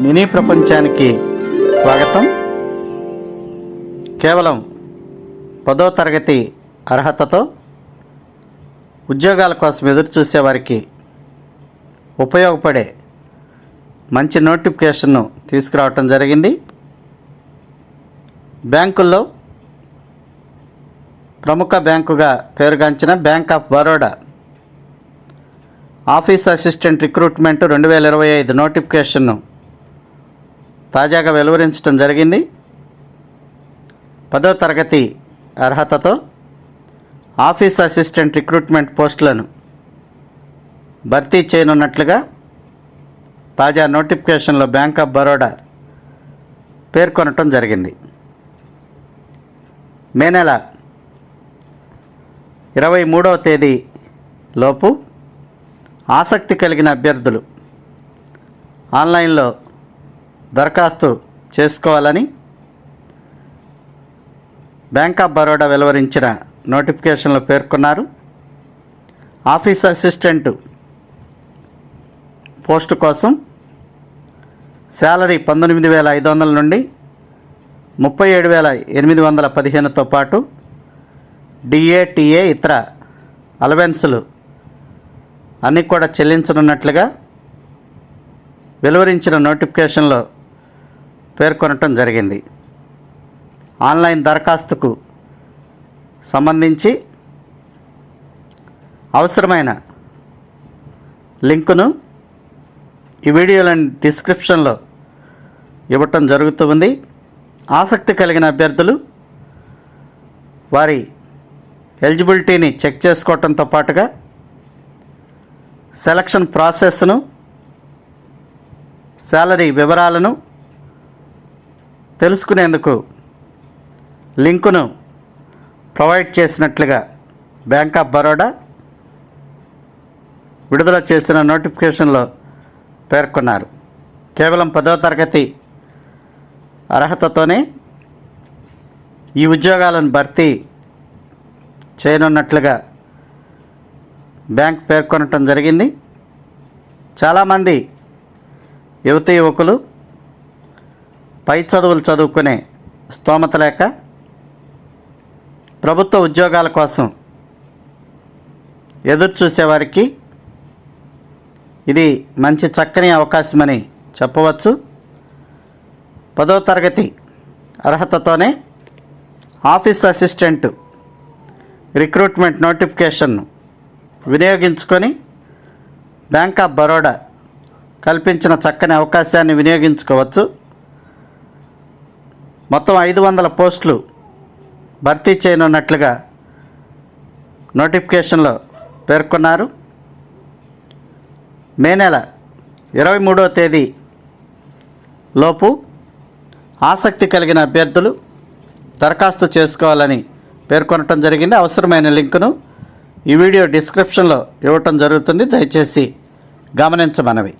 Mini ప్రపంచానికి స్వాగతం. కేవలం పదో తరగతి అర్హతతో ఉద్యోగాల కోసం ఎదురు చూసేవారికి ఉపయోగపడే మంచి నోటిఫికేషన్ను తీసుకురావటం జరిగింది. బ్యాంకుల్లో ప్రముఖ బ్యాంకుగా పేరుగాంచిన bank of Baroda office assistant recruitment రెండు వేల ఇరవై ఐదు నోటిఫికేషన్ను తాజాగా వెలువరించడం జరిగింది. పదో తరగతి అర్హతతో ఆఫీస్ అసిస్టెంట్ రిక్రూట్మెంట్ పోస్టులను భర్తీ చేయనున్నట్లుగా తాజా నోటిఫికేషన్లో బ్యాంక్ ఆఫ్ బరోడా పేర్కొనటం జరిగింది. మే నెల ఇరవై మూడవ తేదీ లోపు ఆసక్తి కలిగిన అభ్యర్థులు ఆన్లైన్లో దరఖాస్తు చేసుకోవాలని బ్యాంక్ ఆఫ్ బరోడా వెలువరించిన నోటిఫికేషన్లో పేర్కొన్నారు. ఆఫీస్ అసిస్టెంట్ పోస్టు కోసం శాలరీ పంతొమ్మిది వేల ఐదు వందల నుండి ముప్పై ఏడు వేల ఎనిమిది వందల పదిహేనుతో పాటు డిఏటిఏ ఇతర అలవెన్సులు అన్నీ కూడా చెల్లించనున్నట్లుగా వెలువరించిన నోటిఫికేషన్లో పేర్కొనటం జరిగింది. ఆన్లైన్ దరఖాస్తుకు సంబంధించి అవసరమైన లింకును ఈ వీడియోలోని డిస్క్రిప్షన్లో ఇవ్వటం జరుగుతుంది ఆసక్తి కలిగిన అభ్యర్థులు వారి ఎలిజిబిలిటీని చెక్ చేసుకోవటంతో పాటుగా సెలక్షన్ ప్రాసెస్ను శాలరీ వివరాలను తెలుసుకునేందుకు లింకును ప్రొవైడ్ చేసినట్లుగా బ్యాంక్ ఆఫ్ బరోడా విడుదల చేసిన నోటిఫికేషన్లో పేర్కొన్నారు. కేవలం పదో తరగతి అర్హతతోనే ఈ ఉద్యోగాలను భర్తీ చేయనున్నట్లుగా బ్యాంక్ పేర్కొనటం జరిగింది. చాలామంది యువతీ యువకులు పై చదువులు చదువుకునే స్తోమత లేక ప్రభుత్వ ఉద్యోగాల కోసం ఎదురు చూసేవారికి ఇది మంచి చక్కని అవకాశమని చెప్పవచ్చు. పదో తరగతి అర్హతతోనే ఆఫీస్ అసిస్టెంట్ రిక్రూట్మెంట్ నోటిఫికేషన్ను వినియోగించుకొని బ్యాంక్ ఆఫ్ బరోడా కల్పించిన చక్కని అవకాశాన్ని వినియోగించుకోవచ్చు. మొత్తం ఐదు వందల పోస్టులు భర్తీ చేయనున్నట్లుగా నోటిఫికేషన్లో పేర్కొన్నారు. మే నెల ఇరవై మూడో తేదీ లోపు ఆసక్తి కలిగిన అభ్యర్థులు దరఖాస్తు చేసుకోవాలని పేర్కొనటం జరిగింది. అవసరమైన లింకును ఈ వీడియో డిస్క్రిప్షన్లో ఇవ్వటం జరుగుతుంది. దయచేసి గమనించమనవి.